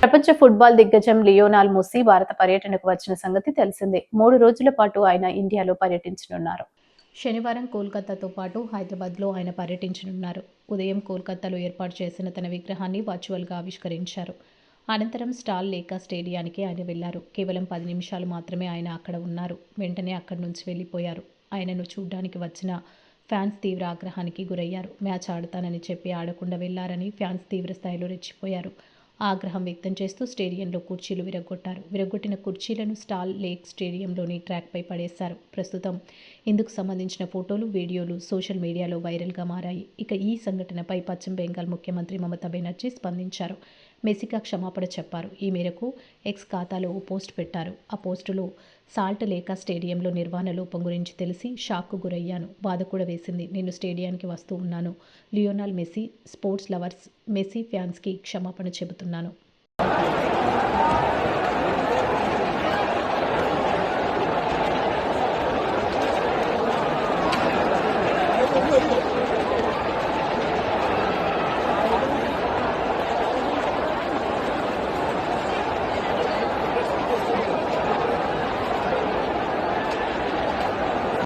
ప్రపంచ ఫుట్బాల్ దిగ్గజం లియోనాల్ మూసి భారత పర్యటనకు వచ్చిన సంగతి తెలిసిందే. మూడు రోజుల పాటు ఆయన ఇండియాలో పర్యటించనున్నారు. శనివారం కోల్కతాతో పాటు హైదరాబాద్లో ఆయన పర్యటించనున్నారు. ఉదయం కోల్కతాలో ఏర్పాటు చేసిన తన విగ్రహాన్ని వర్చువల్గా ఆవిష్కరించారు. అనంతరం స్టాల్ లేక స్టేడియానికి ఆయన వెళ్ళారు. కేవలం పది నిమిషాలు మాత్రమే ఆయన అక్కడ ఉన్నారు. వెంటనే అక్కడి నుంచి వెళ్ళిపోయారు. ఆయనను చూడ్డానికి వచ్చిన ఫ్యాన్స్ తీవ్ర ఆగ్రహానికి గురయ్యారు. మ్యాచ్ ఆడతానని చెప్పి ఆడకుండా వెళ్ళారని ఫ్యాన్స్ తీవ్ర స్థాయిలో రెచ్చిపోయారు. ఆగ్రహం వ్యక్తం చేస్తూ స్టేడియంలో కుర్చీలు విరగొట్టారు విరగొట్టిన కుర్చీలను స్టాల్ లేక్ స్టేడియంలోని ట్రాక్పై పడేశారు. ప్రస్తుతం ఇందుకు సంబంధించిన ఫోటోలు వీడియోలు సోషల్ మీడియాలో వైరల్గా మారాయి. ఇక ఈ సంఘటనపై పశ్చిమ బెంగాల్ ముఖ్యమంత్రి మమతా బెనర్జీ స్పందించారు. మెస్సికా క్షమాపణ చెప్పారు. ఈ మేరకు ఎక్స్ ఖాతాలో ఓ పోస్ట్ పెట్టారు. ఆ పోస్టులో సాల్ట్ లేక స్టేడియంలో నిర్వహణ లోపం గురించి తెలిసి షాక్కు గురయ్యాను. బాధ కూడా వేసింది. నేను స్టేడియానికి వస్తూ ఉన్నాను. Lionel Messi sports lovers Messi ఫ్యాన్స్కి క్షమాపణ చెబుతున్నాను.